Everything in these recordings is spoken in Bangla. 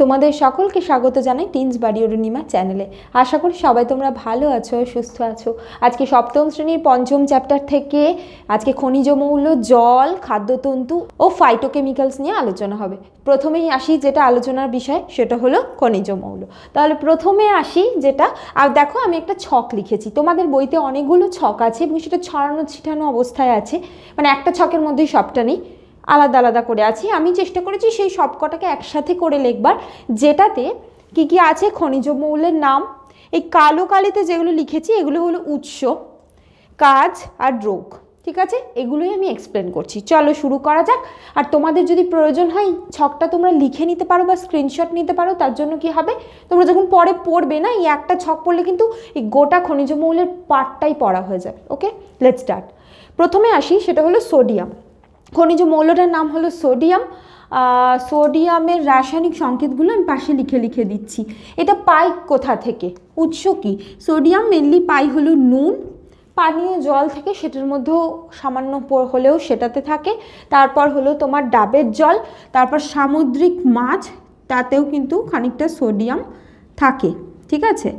তোমাদের সকলকে স্বাগত জানাই টিনস বাড়ি অরুণিমা চ্যানেলে। আশা করি সবাই তোমরা ভালো আছো, সুস্থ আছো। আজকে সপ্তম শ্রেণির পঞ্চম চ্যাপ্টার থেকে আজকে খনিজ মৌল, জল, খাদ্যতন্তু ও ফাইটোকেমিক্যালস নিয়ে আলোচনা হবে। প্রথমেই আসি যেটা আলোচনার বিষয়, সেটা হলো খনিজ মৌল। তাহলে প্রথমে আসি যেটা, আর দেখো আমি একটা ছক লিখেছি। তোমাদের বইতে অনেকগুলো ছক আছে এবং সেটা ছড়ানো ছিটানো অবস্থায় আছে। মানে একটা ছকের মধ্যেই সবটা নেই। আলাদা আলাদা করে আছি। আমি চেষ্টা করেছি সেই সব কটাকে একসাথে করে লিখবার। যেটাতে কি কি আছে? খনিজ মৌলের নাম। এই কালো কালিতে যেগুলো লিখেছি, এগুলো হলো উৎস, কাজ আর রোগ ঠিক আছে? এগুলোই আমি এক্সপ্লেন করছি। চলো শুরু করা যাক। আর তোমাদের যদি প্রয়োজন হয়, ছকটা তোমরা লিখে নিতে পারো বা স্ক্রিনশট নিতে পারো, তার জন্য কি হবে? তোমরা যখন পরে পড়বে না, এই একটা ছক পড়লে কিন্তু এই গোটা খনিজ মৌলের পার্টটাই পড়া হয়ে যাবে ওকে লেট স্টার্ট প্রথমে আসি, সেটা হলো সোডিয়াম খনিজ মৌলটার নাম হলো সোডিয়াম। সোডিয়ামের রাসায়নিক সংকেতগুলো আমি পাশে লিখে লিখে দিচ্ছি। এটা পাই কোথা থেকে? উৎস কি? সোডিয়াম মেনলি পাই হলো নুন। পানীয় জল থেকে সেটার মধ্যেও সামান্য হলেও সেটাতে থাকে। তারপর হলো তোমার ডাবের জল। তারপর সামুদ্রিক মাছ। তাতেও কিন্তু খানিকটা সোডিয়াম থাকে। ঠিক আছে?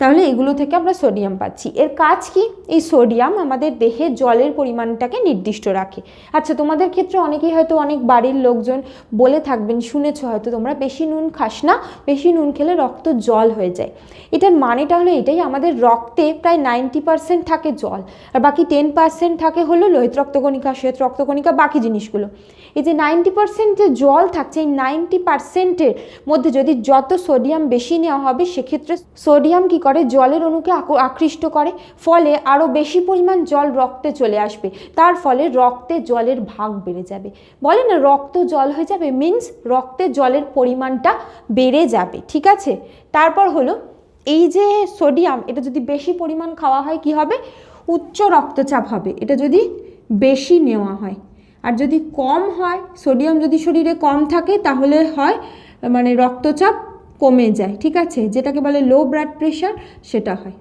তাহলে এগুলো থেকে আমরা সোডিয়াম পাচ্ছি। এর কাজ কি? এই সোডিয়াম আমাদের দেহে জলের পরিমাণটাকে নির্দিষ্ট রাখে। আচ্ছা তোমাদের ক্ষেত্রে অনেকেই হয়তো অনেক বাড়ির লোকজন বলে থাকবেন, শুনেছো হয়তো তোমরা, বেশি নুন খাস না, বেশি নুন খেলে রক্ত জল হয়ে যায়। এটার মানেটা হলো এটাই, আমাদের রক্তে প্রায় নাইনটি পার্সেন্ট থাকে জল, আর বাকি টেন পার্সেন্ট থাকে হলো লোহিত রক্তকণিকা, শ্বেত রক্তকণিকা, বাকি জিনিসগুলো। এই যে নাইনটি পার্সেন্ট যে জল থাকছে, এই নাইনটি পার্সেন্টের মধ্যে যদি যত সোডিয়াম বেশি নেওয়া হবে, সেক্ষেত্রে সোডিয়াম কি করে, জলের অণুকে আক- আকৃষ্ট করে, ফলে আরও বেশি পরিমাণ জল রক্তে চলে আসবে। তার ফলে রক্তে জলের ভাগ বেড়ে যাবে। বলে না, রক্ত জল হয়ে যাবে মিন্স রক্তে জলের পরিমাণটা বেড়ে যাবে, ঠিক আছে? তারপর হলো, এই যে সোডিয়াম এটা যদি বেশি পরিমাণ খাওয়া হয়, কি হবে? উচ্চ রক্তচাপ হবে। এটা যদি বেশি নেওয়া হয়। আর যদি কম হয় সোডিয়াম যদি শরীরে কম থাকে, তাহলে হয় মানে রক্তচাপ কমে যায় ঠিক আছে? যেটাকে বলে লো ব্লাড প্রেশার সেটা হয়।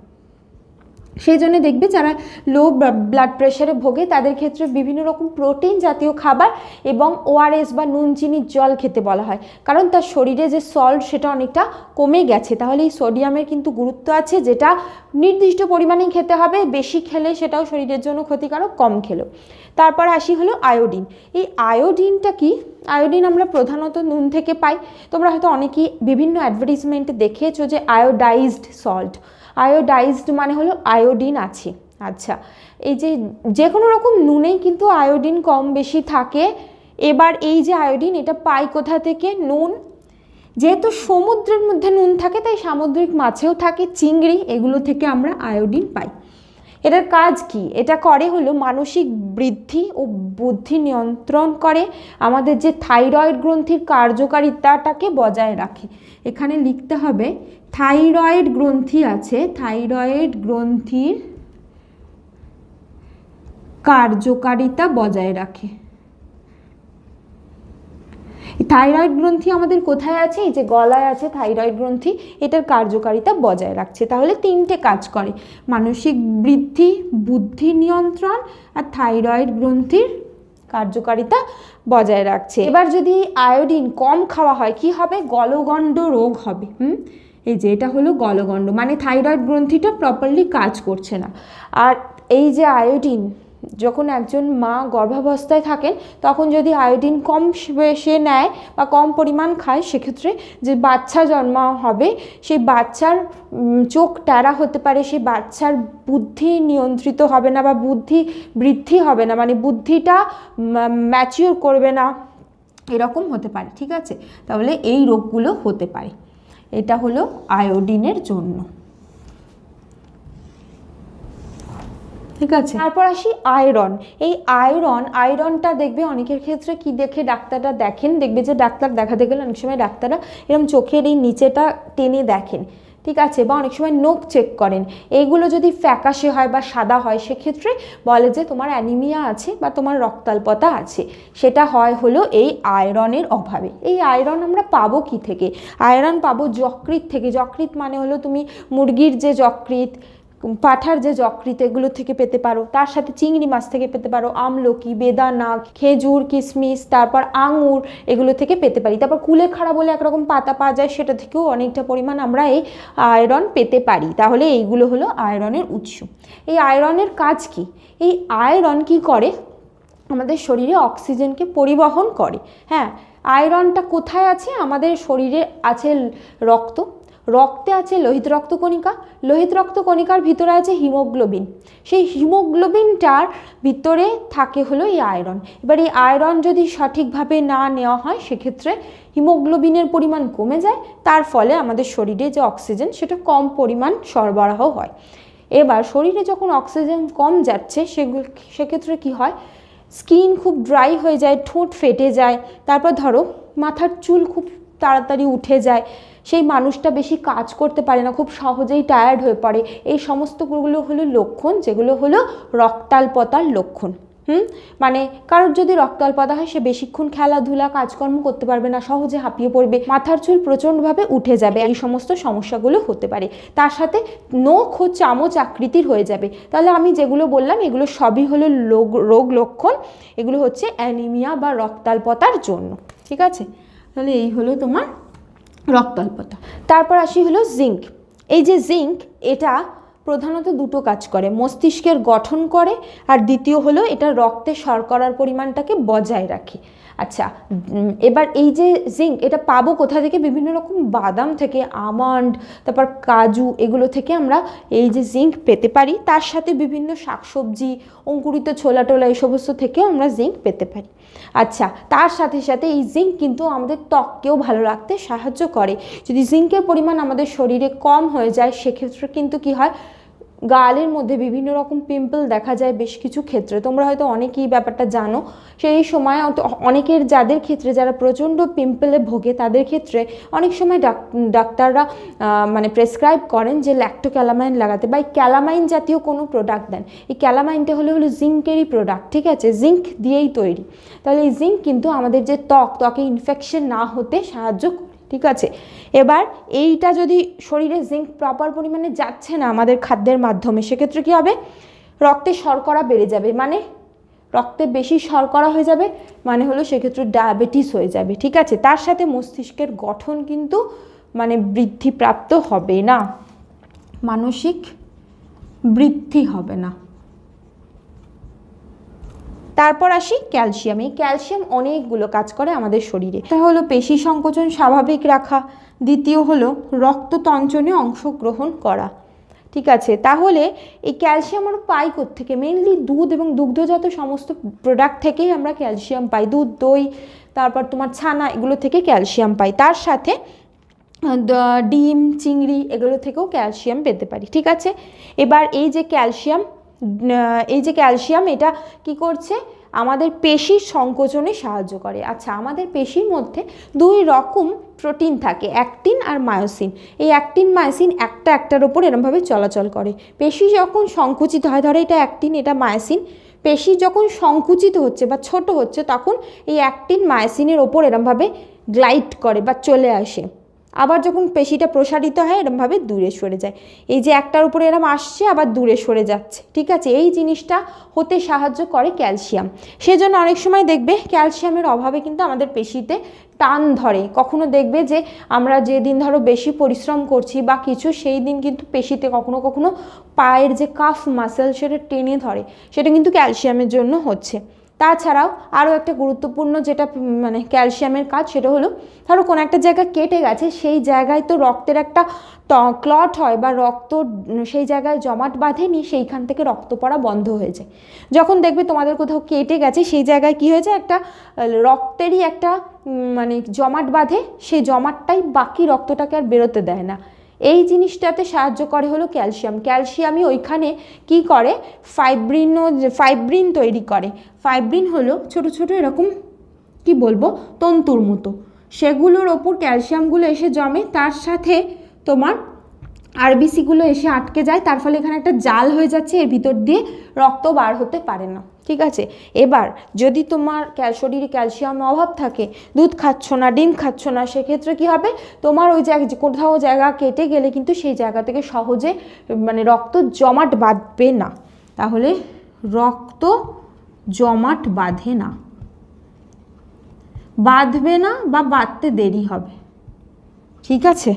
সেই জন্য দেখবে যারা লো ব্লাড প্রেশারে ভোগে, তাদের ক্ষেত্রে বিভিন্ন রকম প্রোটিন জাতীয় খাবার এবং ওআরএস বা নুন চিনির জল খেতে বলা হয়। কারণ তার শরীরে যে সল্ট সেটা অনেকটা কমে গেছে। তাহলে এই সোডিয়ামের কিন্তু গুরুত্ব আছে, যেটা নির্দিষ্ট পরিমাণে খেতে হবে। বেশি খেলে সেটাও শরীরের জন্য ক্ষতিকারক, কম খেলেও তারপর আসি হলো আয়োডিন এই আয়োডিনটা কি? আয়োডিন আমরা প্রধানত নুন থেকে পাই। তোমরা হয়তো অনেকেই বিভিন্ন অ্যাডভার্টিজমেন্টে দেখেছ যে আয়োডাইজড সল্ট আয়োডাইজড মানে হলো আয়োডিন আছে। আচ্ছা এই যে যে কোনো রকম নুনেই কিন্তু আয়োডিন কম বেশি থাকে। এবার এই যে আয়োডিন, এটা পাই কোথা থেকে? নুন। যেহেতু সমুদ্রের মধ্যে নুন থাকে, তাই সামুদ্রিক মাছেও থাকে, চিংড়ি, এগুলো থেকে আমরা আয়োডিন পাই। এটার কাজ কি? এটা করে হলো মানসিক বৃদ্ধি ও বুদ্ধি নিয়ন্ত্রণ করে, আমাদের যে থাইরয়েড গ্রন্থির কার্যকারিতাটাকে বজায় রাখে। এখানে লিখতে হবে, থাইরয়েড গ্রন্থি আছে, থাইরয়েড গ্রন্থির কার্যকারিতা বজায় রাখে। থাইরয়েড গ্রন্থি আমাদের কোথায় আছে? এই যে গলায় আছে থাইরয়েড গ্রন্থি, এটার কার্যকারিতা বজায় রাখছে। তাহলে তিনটে কাজ করে। মানসিক বৃদ্ধি, বুদ্ধি নিয়ন্ত্রণ আর থাইরয়েড গ্রন্থির কার্যকারিতা বজায় রাখছে। এবার যদি আয়োডিন কম খাওয়া হয়, কি হবে? গলগণ্ড রোগ হবে। হুম? এই যে এটা হলো গলগণ্ড। মানে থাইরয়েড গ্রন্থিটা প্রপারলি কাজ করছে না। আর এই যে আয়োডিন যখন একজন মা গর্ভাবস্থায় থাকেন, তখন যদি আয়োডিন কম সে- নেয় বা কম পরিমাণ খায়, সেক্ষেত্রে যে বাচ্চা জন্ম হবে, সেই বাচ্চার চোখ ট্যারা হতে পারে, সেই বাচ্চার বুদ্ধি নিয়ন্ত্রিত হবে না বা বুদ্ধি বৃদ্ধি হবে না মানে বুদ্ধিটা ম্যাচিওর করবে না, এরকম হতে পারে, ঠিক আছে? তাহলে এই রোগগুলো হতে পারে। এটা হলো আয়োডিনের জন্য। ঠিক আছে? তারপর আসি আয়রন এই আয়রন আয়রনটা দেখবে অনেকের ক্ষেত্রে কি দেখে ডাক্তাররা দেখেন? দেখবে যে ডাক্তার দেখাতে গেলে অনেক সময় ডাক্তাররা এরকম চোখের এই নিচেটা টেনে দেখেন। ঠিক আছে? বা অনেক সময় নোখ চেক করেন। এইগুলো যদি ফ্যাকাশে হয় বা সাদা হয়, সেক্ষেত্রে বলে যে তোমার অ্যানিমিয়া আছে বা তোমার রক্তাল্পতা আছে। সেটা হয় হলো এই আয়রনের অভাবে। এই আয়রন আমরা পাবো কি থেকে? আয়রন পাবো যকৃত থেকে। যকৃত মানে হলো তুমি মুরগির যে যকৃত পাঠার যে যকৃত এগুলো থেকে পেতে পারো। তার সাথে চিংড়ি মাছ থেকে পেতে পারো। আমলকি বেদানা খেজুর কিশমিশ তারপর আঙুর, এগুলো থেকে পেতে পারি। তারপর কুলেখাড়া বলে একরকম পাতা পাওয়া যায়, সেটা থেকেও অনেকটা পরিমাণ আমরা এই আয়রন পেতে পারি। তাহলে এইগুলো হলো আয়রনের উৎস। এই আয়রনের কাজ কি? এই আয়রন কি করে? আমাদের শরীরে অক্সিজেনকে পরিবহন করে। হ্যাঁ আয়রনটা কোথায় আছে? আমাদের শরীরে আছে রক্ত। রক্তে আছে লোহিত রক্তকণিকা। লোহিত রক্তকণিকার ভিতরে আছে হিমোগ্লোবিন। সেই হিমোগ্লোবিনটার ভিতরে থাকে হলো এই আয়রন। এবার এই আয়রন যদি সঠিকভাবে না নেওয়া হয়, সেক্ষেত্রে হিমোগ্লোবিনের পরিমাণ কমে যায়। তার ফলে আমাদের শরীরে যে অক্সিজেন, সেটা কম পরিমাণ সরবরাহ হয়। এবার শরীরে যখন অক্সিজেন কম যাচ্ছে সেগুলো সেক্ষেত্রে কি হয়? স্কিন খুব ড্রাই হয়ে যায়, ঠোঁট ফেটে যায়। তারপর ধরো, মাথার চুল খুব তাড়াতাড়ি উঠে যায়। সেই মানুষটা বেশি কাজ করতে পারে না, খুব সহজেই টায়ার্ড হয়ে পড়ে। এই সমস্তগুলো হলো লক্ষণ, যেগুলো হলো রক্তাল্পতার লক্ষণ। হুম? মানে কারোর যদি রক্তাল্পতা হয়, সে বেশিক্ষণ খেলাধুলা, কাজকর্ম করতে পারবে না, সহজে হাঁপিয়ে পড়বে, মাথার চুল প্রচণ্ডভাবে উঠে যাবে, এই সমস্ত সমস্যাগুলো হতে পারে। তার সাথে নখ ও চামচ আকৃতির হয়ে যাবে। তাহলে আমি যেগুলো বললাম, এগুলো সবই হলো রোগ রোগ লক্ষণ। এগুলো হচ্ছে অ্যানিমিয়া বা রক্তাল্পতার জন্য। ঠিক আছে? তাহলে এই হলো তোমার রক্তাল্পতা। তারপর আসি হলো জিঙ্ক এই যে জিঙ্ক এটা প্রধানত দুটো কাজ করে, মস্তিষ্কের গঠন করে আর দ্বিতীয় হলো এটা রক্তে শর্করার পরিমাণটাকে বজায় রাখে। আচ্ছা এবার এই যে জিঙ্ক এটা পাবো কোথা থেকে? বিভিন্ন রকম বাদাম থেকে, আমন্ড, তারপর কাজু এগুলো থেকে আমরা এই যে জিঙ্ক পেতে পারি। তার সাথে বিভিন্ন শাকসবজি, অঙ্কুরিত ছোলা টোলা এই সমস্ত থেকেও আমরা জিঙ্ক পেতে পারি। আচ্ছা তার সাথে সাথে এই জিঙ্ক কিন্তু আমাদের ত্বককেও ভালো রাখতে সাহায্য করে। যদি জিঙ্কের পরিমাণ আমাদের শরীরে কম হয়ে যায়, সেক্ষেত্রে কিন্তু কি হয়? গালের মধ্যে বিভিন্ন রকম পিম্পল দেখা যায় বেশ কিছু ক্ষেত্রে। তোমরা হয়তো অনেকেই ব্যাপারটা জানো। সেই সময় অনেকের যাদের ক্ষেত্রে যারা প্রচণ্ড পিম্পলে ভোগে, তাদের ক্ষেত্রে অনেক সময় ডাক- ডাক্তাররা মানে প্রেসক্রাইব করেন যে ল্যাক্টোক্যালামাইন লাগাতে বা এই ক্যালামাইন জাতীয় কোনো প্রোডাক্ট দেন। এই ক্যালামাইনটা হলো হলো জিঙ্কেরই প্রোডাক্ট ঠিক আছে? জিঙ্ক দিয়েই তৈরি। তাহলে এই জিঙ্ক কিন্তু আমাদের যে ত্বক, ত্বকে ইনফেকশন না হতে সাহায্য ঠিক আছে? এবার এইটা যদি শরীরে জিঙ্ক প্রপার পরিমাণে যাচ্ছে না আমাদের খাদ্যের মাধ্যমে, সেক্ষেত্রে কী হবে? রক্তে শর্করা বেড়ে যাবে। মানে রক্তে বেশি শর্করা হয়ে যাবে মানে হলো সেক্ষেত্রে ডায়াবেটিস হয়ে যাবে। ঠিক আছে? তার সাথে মস্তিষ্কের গঠন কিন্তু মানে বৃদ্ধিপ্রাপ্ত হবে না। মানসিক বৃদ্ধি হবে না। তারপর আসি ক্যালসিয়াম। এই ক্যালসিয়াম অনেকগুলো কাজ করে আমাদের শরীরে। তা হলো পেশি সংকোচন স্বাভাবিক রাখা। দ্বিতীয় হলো রক্ততঞ্চনে অংশগ্রহণ করা। ঠিক আছে? তাহলে এই ক্যালসিয়াম আমরা পাই থেকে মেনলি দুধ এবং দুগ্ধজাত সমস্ত প্রোডাক্ট থেকেই আমরা ক্যালসিয়াম পাই। দুধ, দই, তারপর তোমার ছানা, এগুলো থেকে ক্যালসিয়াম পাই। তার সাথে ডিম, চিংড়ি, এগুলো থেকেও ক্যালসিয়াম পেতে পারি। ঠিক আছে? এবার এই যে ক্যালসিয়াম এই যে ক্যালসিয়াম, এটা কি করছে? আমাদের পেশির সংকোচনে সাহায্য করে। আচ্ছা আমাদের পেশির মধ্যে দুই রকম প্রোটিন থাকে, অ্যাক্টিন আর মায়োসিন। এই অ্যাক্টিন, মায়োসিন একটা একটার ওপর এরমভাবে চলাচল করে। পেশি যখন সংকুচিত হয়, ধরো এটা অ্যাক্টিন, এটা মায়োসিন। পেশি যখন সংকুচিত হচ্ছে বা ছোট হচ্ছে, তখন এই অ্যাক্টিন, মায়োসিনের ওপর এরমভাবে গ্লাইড করে বা চলে আসে। আবার যখন পেশিটা প্রসারিত হয়, এরমভাবে দূরে সরে যায়। এই যে একটার উপরে এরম আসছে, আবার দূরে সরে যাচ্ছে। ঠিক আছে? এই জিনিসটা হতে সাহায্য করে ক্যালসিয়াম। সেজন্য অনেক সময় দেখবে ক্যালসিয়ামের অভাবে কিন্তু আমাদের পেশিতে টান ধরে। কখনো দেখবে যে আমরা যেদিন ধরো বেশি পরিশ্রম করছি বা কিছু, সেই দিন কিন্তু পেশিতে কখনো কখনো পায়ের যে কাফ মাসেল সেটা টেনে ধরে। সেটা কিন্তু ক্যালসিয়ামের জন্য হচ্ছে। তাছাড়াও আরও একটা গুরুত্বপূর্ণ যেটা মানে ক্যালসিয়ামের কাজ সেটা হলো, ধরো কোনো একটা জায়গা কেটে গেছে, সেই জায়গায় তো রক্তের একটা ক্লট হয় বা রক্ত সেই জায়গায় জমাট বাঁধেনি, সেইখান থেকে রক্ত পড়া বন্ধ হয়ে যায়। যখন দেখবে তোমাদের কোথাও কেটে গেছে, সেই জায়গায় কি হয়েছে, একটা রক্তেরই একটা মানে জমাট বাঁধে সেই জমাটটাই বাকি রক্তটাকে আর বেরোতে দেয় না। এই জিনিসটাতে সাহায্য করে হলো ক্যালসিয়াম। ক্যালসিয়ামই ওইখানে কি করে? ফাইব্রিনও ফাইব্রিন তৈরি করে। ফাইব্রিন হলো ছোট ছোট এরকম, কি বলব, তন্তুর মতো। সেগুলোর ওপর ক্যালসিয়ামগুলো এসে জমে, তার সাথে তোমার আরবিসিগুলো এসে আটকে যায়, তার ফলে এখানে একটা জাল হয়ে যাচ্ছে, এর ভিতর দিয়ে রক্ত বার হতে পারে না। ঠিক আছে? এবার যদি তোমার শরীরে ক্যালসিয়াম অভাব থাকে, দুধ খাচ্ছ না, ডিম খাচ্ছ না, সেক্ষেত্রে কি হবে? তোমার ওই জায়গা কোথাও জায়গা কেটে গেলে কিন্তু সেই জায়গা থেকে সহজে মানে রক্ত জমাট বাঁধবে না। তাহলে রক্ত জমাট বাঁধে না। বাঁধবে না বা বাঁধতে দেরি হবে। ঠিক আছে?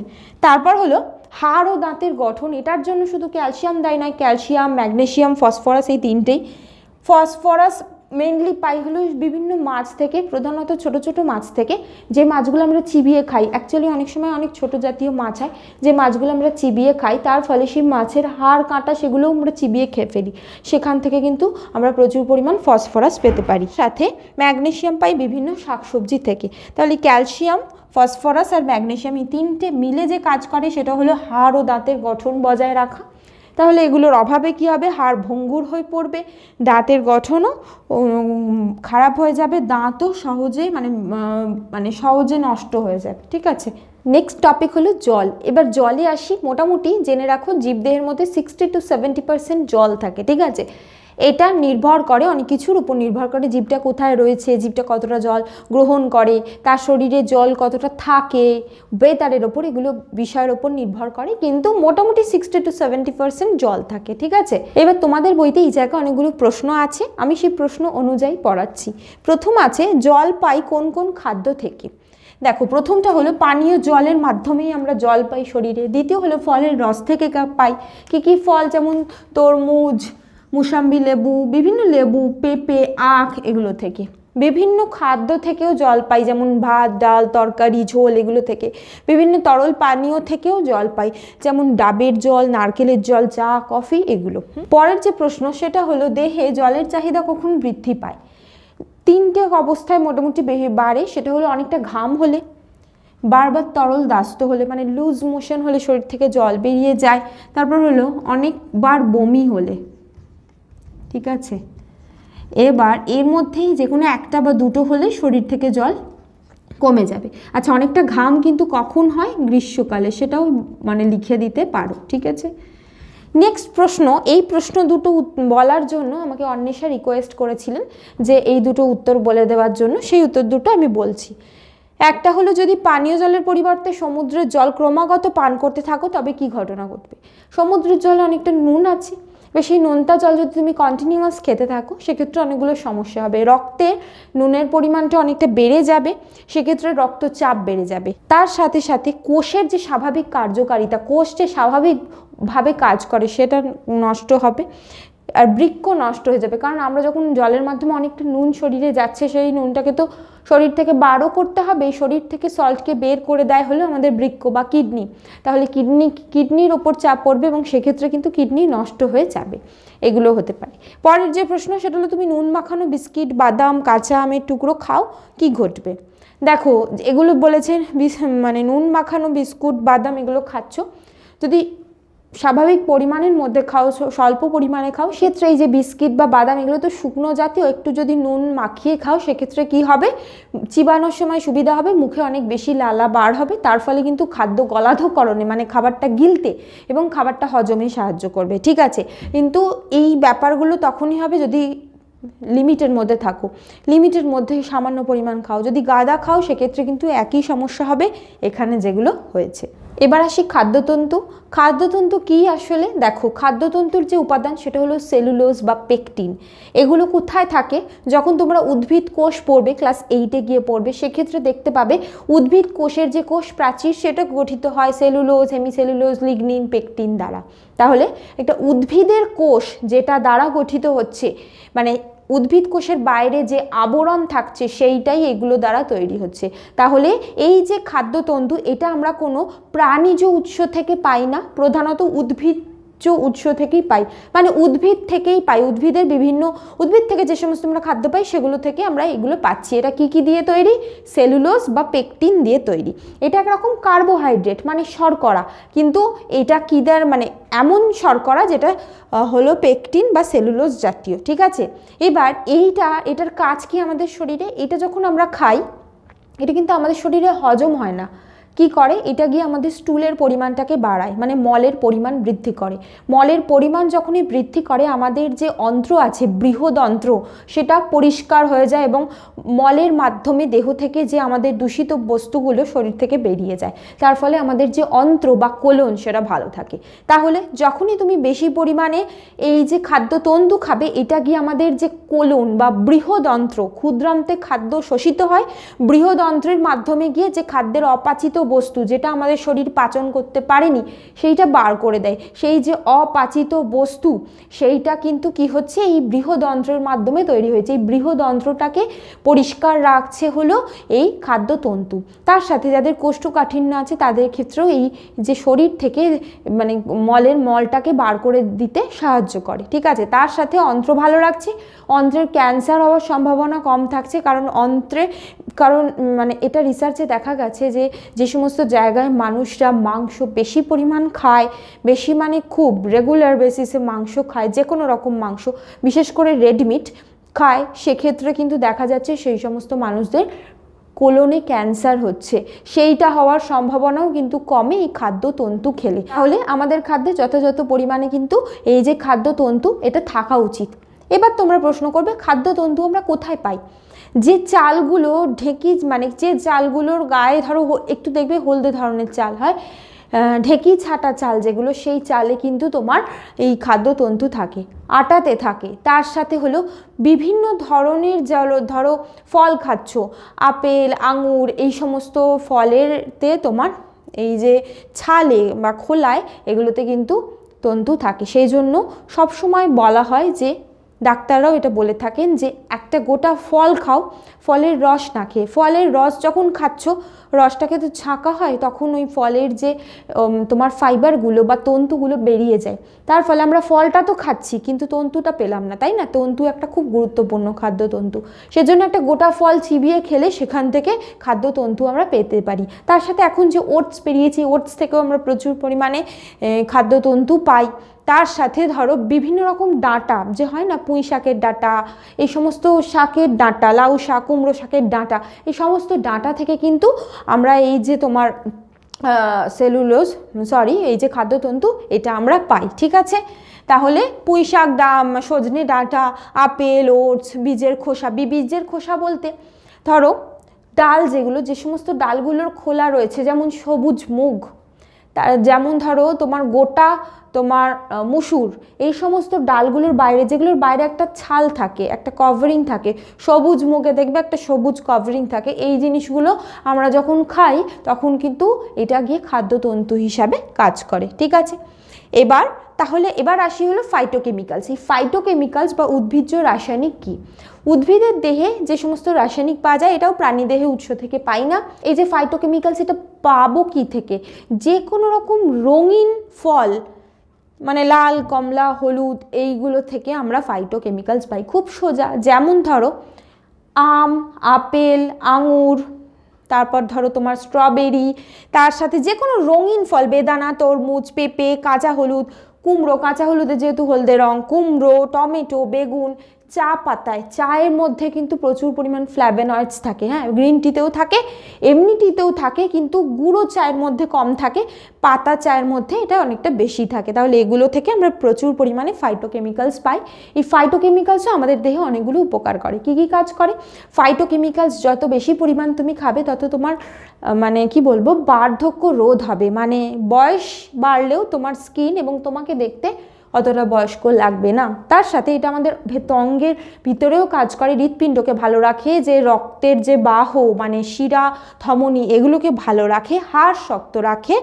তারপর হলো হাড় ও দাঁতের গঠন, এটার জন্য শুধু ক্যালসিয়াম দেয় নয় ক্যালসিয়াম ম্যাগনেশিয়াম ফসফরাস এই তিনটেই ফসফরাস মেনলি পাই হলো বিভিন্ন মাছ থেকে, প্রধানত ছোট ছোট মাছ থেকে, যে মাছগুলো আমরা চিবিয়ে খাই। অ্যাকচুয়ালি অনেক সময় অনেক ছোট জাতীয় মাছ হয়, যে মাছগুলো আমরা চিবিয়ে খাই, তার ফলে সেই মাছের হাড়, কাঁটা সেগুলোও আমরা চিবিয়ে খেয়ে ফেলি। সেখান থেকে কিন্তু আমরা প্রচুর পরিমাণ ফসফরাস পেতে পারি। সাথে ম্যাগনেসিয়াম পাই বিভিন্ন শাকসবজি থেকে। তাহলে ক্যালসিয়াম, ফসফরাস আর ম্যাগনেসিয়াম এই তিনটে মিলে যে কাজ করে, সেটা হলো হাড় ও দাঁতের গঠন বজায় রাখা। তাহলে এগুলোর অভাবে কি হবে? হাড় ভঙ্গুর হয়ে পড়বে, দাঁতের গঠনও খারাপ হয়ে যাবে, দাঁতও সহজে মানে মানে সহজে নষ্ট হয়ে যাবে, ঠিক আছে? নেক্সট টপিক হলো জল। এবার জলে আসি, মোটামুটি জেনে রাখো, জীবদেহের মধ্যে সিক্সটি টু সেভেন্টি পার্সেন্ট জল থাকে, ঠিক আছে? এটা নির্ভর করে, অনেক কিছুর উপর নির্ভর করে জীবটা কোথায় রয়েছে, জীবটা কতটা জল গ্রহণ করে তার শরীরে জল কতটা থাকে ওয়েদারের ওপর এগুলো বিষয়ের ওপর নির্ভর করে, কিন্তু মোটামুটি সিক্সটি টু সেভেন্টি পার্সেন্ট জল থাকে, ঠিক আছে? এবার তোমাদের বইতে এই জায়গায় অনেকগুলো প্রশ্ন আছে, আমি সেই প্রশ্ন অনুযায়ী পড়াচ্ছি। প্রথম আছে, জল পাই কোন কোন খাদ্য থেকে? দেখো, প্রথমটা হলো পানীয় জলের মাধ্যমেই আমরা জল পাই শরীরে, দ্বিতীয় হলো ফলের রস থেকে পাই। কী কী ফল? যেমন তরমুজ মুসাম্বি লেবু, বিভিন্ন লেবু, পেঁপে, আখ এগুলো থেকে। বিভিন্ন খাদ্য থেকেও জল পাই, যেমন ভাত, ডাল, তরকারি, ঝোল এগুলো থেকে। বিভিন্ন তরল পানীয় থেকেও জল পাই, যেমন ডাবের জল, নারকেলের জল, চা, কফি এগুলো। পরের যে প্রশ্ন, সেটা হলো, দেহে জলের চাহিদা কখন বৃদ্ধি পায়? তিনটে অবস্থায় মোটামুটি বাড়ে, সেটা হলো অনেকটা ঘাম হলে, বারবার তরল দাস্ত হলে মানে লুজ মোশন হলে শরীর থেকে জল বেরিয়ে যায়। তারপর হলো অনেকবার বমি হলে। ঠিক আছে? এবার এর মধ্যেই যে কোনো একটা বা দুটো হলে শরীর থেকে জল কমে যাবে। আচ্ছা অনেকটা ঘাম কিন্তু কখন হয়? গ্রীষ্মকালে, সেটাও মানে লিখে দিতে পারো, ঠিক আছে? নেক্সট প্রশ্ন, এই প্রশ্ন দুটো বলার জন্য আমাকে অন্বেষা রিকোয়েস্ট করেছিলেন যে এই দুটো উত্তর বলে দেওয়ার জন্য, সেই উত্তর দুটো আমি বলছি। একটা হলো, যদি পানীয় জলের পরিবর্তে সমুদ্রের জল ক্রমাগত পান করতে থাকো, তবে কি ঘটনা ঘটবে? সমুদ্রের জলে অনেকটা নুন আছে এবার সেই নোনতা জল যদি তুমি কন্টিনিউয়াস খেতে থাকো, সেক্ষেত্রে অনেকগুলো সমস্যা হবে। রক্তে নুনের পরিমাণটা অনেকটা বেড়ে যাবে, সেক্ষেত্রে রক্তচাপ বেড়ে যাবে। তার সাথে সাথে কোষের যে স্বাভাবিক কার্যকারিতা, কোষ যে স্বাভাবিকভাবে কাজ করে, সেটা নষ্ট হবে। আর বৃক্ষ নষ্ট হয়ে যাবে। কারণ আমরা যখন জলের মাধ্যমে অনেকটা নুন শরীরে যাচ্ছে, সেই নুনটাকে তো শরীর থেকে বারও করতে হবে, শরীর থেকে সল্টকে বের করে দেয় হলো আমাদের বৃক্ষ বা কিডনি। তাহলে কিডনি, কিডনির ওপর চাপ পড়বে এবং সেক্ষেত্রে কিন্তু কিডনি নষ্ট হয়ে যাবে। এগুলো হতে পারে। পরের যে প্রশ্ন, সেটা হলো তুমি নুন মাখানো বিস্কিট, বাদাম, কাঁচা আমের টুকরো খাও, কি ঘটবে? দেখো, এগুলো বলেছেন মানে নুন মাখানো বিস্কুট, বাদাম এগুলো খাচ্ছ। যদি স্বাভাবিক পরিমাণের মধ্যে খাও স্বল্প পরিমাণে খাও। সেক্ষেত্রে এই যে বিস্কিট বা বাদাম, এগুলো তো শুকনো জাতীয়, একটু যদি নুন মাখিয়ে খাও, সেক্ষেত্রে কি হবে? চিবানোর সময় সুবিধা হবে, মুখে অনেক বেশি লালা বার হবে, তার ফলে কিন্তু খাদ্য গলাধকরণে মানে খাবারটা গিলতে এবং খাবারটা হজমে সাহায্য করবে, ঠিক আছে? কিন্তু এই ব্যাপারগুলো তখনই হবে যদি লিমিটের মধ্যে থাকো। লিমিটের মধ্যে সামান্য পরিমাণ খাও, যদি গাদা খাও, সেক্ষেত্রে কিন্তু একই সমস্যা হবে, এখানে যেগুলো হয়েছে। এবার আসি খাদ্যতন্তু। খাদ্যতন্তু কি আসলে? দেখো, খাদ্যতন্তুর যে উপাদান সেটা হলো সেলুলোজ বা পেকটিন। এগুলো কোথায় থাকে? যখন তোমরা উদ্ভিদ কোষ পড়বে, ক্লাস এইটে গিয়ে পড়বে, সেক্ষেত্রে দেখতে পাবে উদ্ভিদ কোষের যে কোষ প্রাচীর, সেটা গঠিত হয় সেলুলোজ, হেমিসেলুলোজ, লিগনিন, পেকটিন দ্বারা। তাহলে একটা উদ্ভিদের কোষ যেটা দ্বারা গঠিত হচ্ছে মানে উদ্ভিদ কোষের বাইরে যে আবরণ থাকছে সেইটাই এগুলো দ্বারা তৈরি হচ্ছে। তাহলে এই যে খাদ্যতন্তু, এটা আমরা কোনো প্রাণীজ উৎস থেকে পাই না। প্রধানত উদ্ভিদ উৎস থেকেই পাই। মানে উদ্ভিদ থেকেই পাই। উদ্ভিদের বিভিন্ন, উদ্ভিদ থেকে যে সমস্ত আমরা খাদ্য পাই, সেগুলো থেকে আমরা এগুলো পাচ্ছি। এটা কি কি দিয়ে তৈরি? সেলুলোস বা পেকটিন দিয়ে তৈরি। এটা একরকম কার্বোহাইড্রেট মানে শর্করা। কিন্তু এটা কি দ্বার মানে এমন শর্করা যেটা হলো পেকটিন বা সেলুলোস জাতীয়। ঠিক আছে? এবার এইটা, এটার কাজ কি আমাদের শরীরে? এটা যখন আমরা খাই, এটা কিন্তু আমাদের শরীরে হজম হয় না। কি করে? এটা গিয়ে আমাদের স্টুলের পরিমাণটাকে বাড়ায় মানে মলের পরিমাণ বৃদ্ধি করে। মলের পরিমাণ যখনই বৃদ্ধি করে, আমাদের যে অন্ত্র আছে, বৃহদন্ত্র, সেটা পরিষ্কার হয়ে যায় এবং মলের মাধ্যমে দেহ থেকে যে আমাদের দূষিত বস্তুগুলো শরীর থেকে বেরিয়ে যায়, তার ফলে আমাদের যে অন্ত্র বা কোলন, সেটা ভালো থাকে। তাহলে যখনই তুমি বেশি পরিমাণে এই যে খাদ্য তন্তু খাবে, এটা গিয়ে আমাদের যে কোলন বা বৃহদন্ত্র, ক্ষুদ্রান্তে খাদ্য শোষিত হয়, বৃহদন্ত্রের মাধ্যমে গিয়ে যে খাদ্যের অপাচিত বস্তু যেটা আমাদের শরীর পাচন করতে পারেনি, সেইটা বার করে দেয়। সেই যে অপাচিত বস্তু, সেইটা কিন্তু কি হচ্ছে? এই বৃহদন্ত্রের মাধ্যমে তৈরি হয়েছে। এই বৃহদন্ত্রটাকে পরিষ্কার রাখছে হলো এই খাদ্যতন্তু। তার সাথে যাদের কোষ্ঠকাঠিন্য আছে, তাদের ক্ষেত্রেও এই যে শরীর থেকে মানে মলের মলটাকে বার করে দিতে সাহায্য করে। ঠিক আছে? তার সাথে অন্ত্র ভালো রাখছে। অন্ত্রের ক্যান্সার হওয়ার সম্ভাবনা কম থাকছে। কারণ অন্ত্রে, কারণ মানে এটা রিসার্চে দেখা গেছে যে যে সমস্ত জায়গায় মানুষরা মাংস বেশি পরিমাণ খায়, বেশি মানে খুব রেগুলার বেসিসে মাংস খায় যে কোনো রকম মাংস, বিশেষ করে রেডমিট খায়। সেক্ষেত্রে কিন্তু দেখা যাচ্ছে সেই সমস্ত মানুষদের কোলনে ক্যান্সার হচ্ছে। সেইটা হওয়ার সম্ভাবনাও কিন্তু কমে এই খাদ্যতন্তু খেলে। তাহলে আমাদের খাদ্যে যথাযথ পরিমাণে কিন্তু এই যে খাদ্যতন্তু এটা থাকা উচিত। এবার তোমরা প্রশ্ন করবে খাদ্যতন্তু আমরা কোথায় পাই? যে চালগুলো ঢেকি মানে যে চালগুলোর গায়ে ধরো একটু দেখবে হলদে ধরনের চাল হয় ঢেকি ছাটা চাল যেগুলো, সেই চালে কিন্তু তোমার এই খাদ্যতন্তু থাকে, আটাতে থাকে। তার সাথে হলো বিভিন্ন ধরনের জল, ধরো ফল খাচ্ছ, আপেল, আঙুর, এই সমস্ত ফলেরতে তোমার এই যে ছালে বা খোলায় এগুলোতে কিন্তু তন্তু থাকে। সেই জন্য সবসময় বলা হয় যে ডাক্তাররাও এটা বলে থাকেন যে একটা গোটা ফল খাও, ফলের রস না খেয়ে। ফলের রস যখন খাচ্ছ রসটাকে তো ছাঁকা হয় তখন ওই ফলের যে তোমার ফাইবারগুলো বা তন্তুগুলো বেরিয়ে যায়। তার ফলে আমরা ফলটা তো খাচ্ছি কিন্তু তন্তুটা পেলাম না তাই না? তন্তু একটা খুব গুরুত্বপূর্ণ খাদ্যতন্তু সেজন্য একটা গোটা ফল চিবিয়ে খেলে সেখান থেকে খাদ্য তন্তু আমরা পেতে পারি। তার সাথে এখন যে ওটস বেরিয়েছে ওটস থেকেও আমরা প্রচুর পরিমাণে এ, খাদ্যতন্তু পাই। তার সাথে ধরো বিভিন্ন রকম ডাঁটা যে হয় না পুঁই শাকের ডাঁটা এই সমস্ত শাকের ডাঁটা লাউ শাক কুমড়ো শাকের ডাঁটা এই সমস্ত ডাঁটা থেকে কিন্তু আমরা এই যে তোমার সেলুলোজ সরি এই যে খাদ্যতন্তু, এটা আমরা পাই, ঠিক আছে? তাহলে পুঁই শাক দাম সজনে ডাঁটা, আপেল, ওটস, বীজের খোসা বীজের খোসা বলতে, ধরো, ডাল যেগুলো, যে সমস্ত ডালগুলোর খোলা রয়েছে, যেমন সবুজ মুগ তার যেমন ধরো তোমার গোটা তোমার মুসুর, এই সমস্ত ডালগুলোর বাইরে, যেগুলোর বাইরে একটা ছাল থাকে, একটা কভারিং থাকে, সবুজ মুখে দেখবে একটা সবুজ কভারিং থাকে, এই জিনিসগুলো আমরা যখন খাই তখন কিন্তু এটা গিয়ে খাদ্যতন্তু হিসাবে কাজ করে, ঠিক আছে? এবার তাহলে এবার আসি হলো ফাইটোকেমিক্যালস এই ফাইটোকেমিক্যালস বা উদ্ভিজ্জ রাসায়নিক কি? উদ্ভিদের দেহে যে সমস্ত রাসায়নিক পাওয়া যায়, এটাও প্রাণী দেহে উৎস থেকে পাই না। এই যে ফাইটোকেমিক্যালস এটা পাবো কি থেকে? যে কোনো রকম রঙিন ফল মানে লাল, কমলা, হলুদ, এইগুলো থেকে আমরা ফাইটোকেমিক্যালস পাই। খুব সোজা, যেমন ধরো, আম, আপেল, আঙুর, তারপর ধরো তোমার স্ট্রবেরি তার সাথে যে কোনো রঙিন ফল, বেদানা, তরমুজ, পেঁপে, কাঁচা হলুদ কুমড়ো কাঁচা হলুদে যেহেতু হলদে রং কুমড়ো টমেটো বেগুন চা পাতায়, চায়ের মধ্যে কিন্তু প্রচুর পরিমাণ ফ্ল্যাভেনয়েডস থাকে হ্যাঁ? গ্রিন টিতেও থাকে, এমনি টিতেও থাকে, কিন্তু গুঁড়ো চায়ের মধ্যে কম থাকে, পাতা চায়ের মধ্যে এটা অনেকটা বেশি থাকে। তাহলে এগুলো থেকে আমরা প্রচুর পরিমাণে ফাইটোকেমিক্যালস পাই। এই ফাইটোকেমিক্যালসও আমাদের দেহে অনেকগুলো উপকার করে। কি কি কাজ করে? ফাইটোকেমিক্যালস যত বেশি পরিমাণ তুমি খাবে, তত তোমার মানে কি বলব, বার্ধক্য রোধ হবে। মানে বয়স বাড়লেও তোমার স্কিন এবং তোমাকে দেখতে অতটা বয়স্ক লাগবে না। তার সাথে এটা আমাদের অঙ্গের ভিতরেও কাজ করে। হৃৎপিণ্ডকে ভালো রাখে, যে রক্তের যে বাহ মানে শিরা, ধমনী, এগুলোকে ভালো রাখে, হাড় শক্ত রাখে,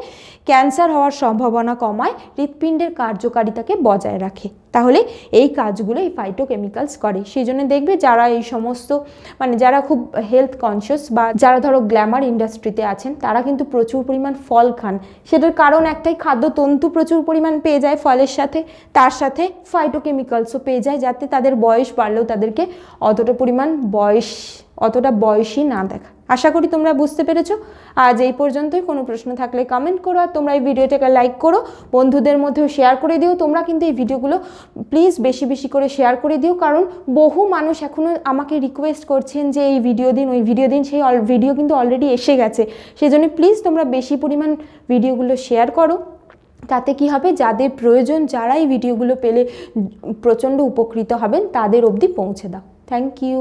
ক্যান্সার হওয়ার সম্ভাবনা কমায়, হৃৎপিণ্ডের কার্যকারিতাকে বজায় রাখে। তাহলে এই কাজগুলো এই ফাইটোকেমিক্যালস করে। সেই জন্য দেখবে যারা এই সমস্ত মানে যারা খুব হেলথ কনসিয়াস বা যারা ধরো গ্ল্যামার ইন্ডাস্ট্রিতে আছেন, তারা কিন্তু প্রচুর পরিমাণ ফল খান। সেটার কারণ একটাই, খাদ্যতন্তু প্রচুর পরিমাণ পেয়ে যায় ফলের সাথে, তার সাথে ফাইটোকেমিক্যালসও পেয়ে যায় যাতে তাদের বয়স বাড়লেও তাদেরকে অতটা পরিমাণ বয়স, অতটা বয়সই না দেখা। আশা করি তোমরা বুঝতে পেরেছ। আজ এই পর্যন্তই। কোনো প্রশ্ন থাকলে কমেন্ট করো আর তোমরা এই ভিডিওটাকে লাইক করো। বন্ধুদের মধ্যেও শেয়ার করে দিও। তোমরা কিন্তু এই ভিডিওগুলো প্লিজ বেশি বেশি করে শেয়ার করে দিও। কারণ বহু মানুষ এখনও আমাকে রিকোয়েস্ট করছেন যে এই ভিডিও দিন, ওই ভিডিও দিন। সেই ভিডিও কিন্তু অলরেডি এসে গেছে। সেই জন্য প্লিজ তোমরা বেশি পরিমাণ ভিডিওগুলো শেয়ার করো। তাতে কি হবে? যাদের প্রয়োজন, যারা এই ভিডিওগুলো পেলে প্রচণ্ড উপকৃত হবেন, তাদের অবধি পৌঁছে দাও। Thank you